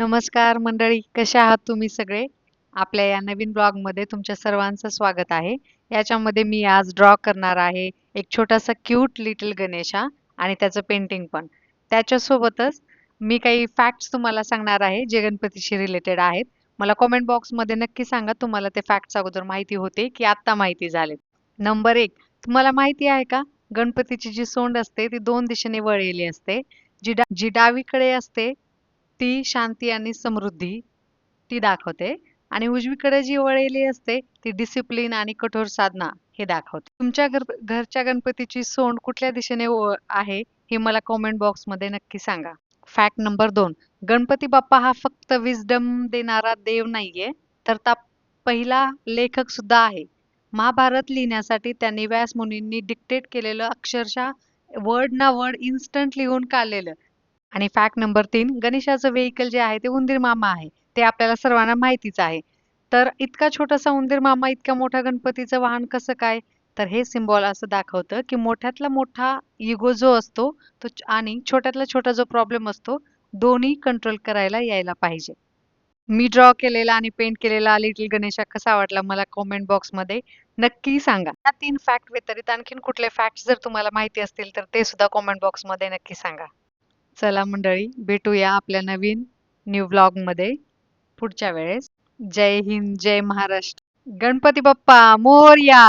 नमस्कार मंडळी कशा आहात तुम्ही सगळे? आपल्या या नवीन ब्लॉगमध्ये तुमच्या सर्वांचं स्वागत आहे. याच्यामध्ये मी आज ड्रॉ करणार आहे एक छोटासा क्यूट लिटिल गणेशा आणि त्याचं पेंटिंग पण. त्याच्यासोबतच मी काही फॅक्ट्स तुम्हाला सांगणार आहे जे गणपतीशी रिलेटेड आहेत. मला कॉमेंट बॉक्समध्ये नक्की सांगा तुम्हाला ते फॅक्ट्स अगोदर माहिती होते की आत्ता माहिती झाले नंबर एक तुम्हाला माहिती आहे का? गणपतीची जी सोंड असते ती दोन दिशेने वळलेली असते. जी डा जी डावीकडे असते ती शांती आणि समृद्धी ती दाखवते. आणि उजवीकडे जी वळलेली असते ती डिसिप्लिन आणि कठोर साधना हे दाखवते. तुमच्या घर घरच्या गणपतीची सोंड कुठल्या दिशेने आहे हे मला कॉमेंट बॉक्समध्ये नक्की सांगा. फॅक्ट नंबर दोन. गणपती बाप्पा हा फक्त विजडम देणारा देव नाहीये तर ता पहिला लेखक सुद्धा आहे. महाभारत लिहिण्यासाठी त्यांनी व्यास मुनींनी डिक्टेट केलेलं अक्षरशः वर्ड ना वर्ड इन्स्टंट लिहून काढलेलं. आणि फॅक्ट नंबर तीन गणेशाचं व्हेकल जे आहे ते उंदीर मामा आहे. ते आपल्याला सर्वांना माहितीच आहे. तर इतका छोटासा उंदीर मामा इतक्या मोठ्या गणपतीचं वाहन कसं काय? तर हे सिम्बॉल असं दाखवतं की मोठ्यातला मोठा इगो जो असतो तो आणि छोट्यातला छोटा जो प्रॉब्लेम असतो दोन्ही कंट्रोल करायला यायला पाहिजे. मी ड्रॉ केलेला आणि पेंट केलेला लिटिल गणेशा कसा वाटला मला कॉमेंट बॉक्समध्ये नक्की सांगा. या तीन फॅक्ट व्यतिरिक्त आणखीन कुठले फॅक्ट जर तुम्हाला माहिती असतील तर ते सुद्धा कॉमेंट बॉक्समध्ये नक्की सांगा. चला मंडळी भेटूया आपल्या नवीन न्यू मध्ये. पुढच्या वेळेस. जय हिंद जय महाराष्ट्र. गणपती बाप्पा मोरया!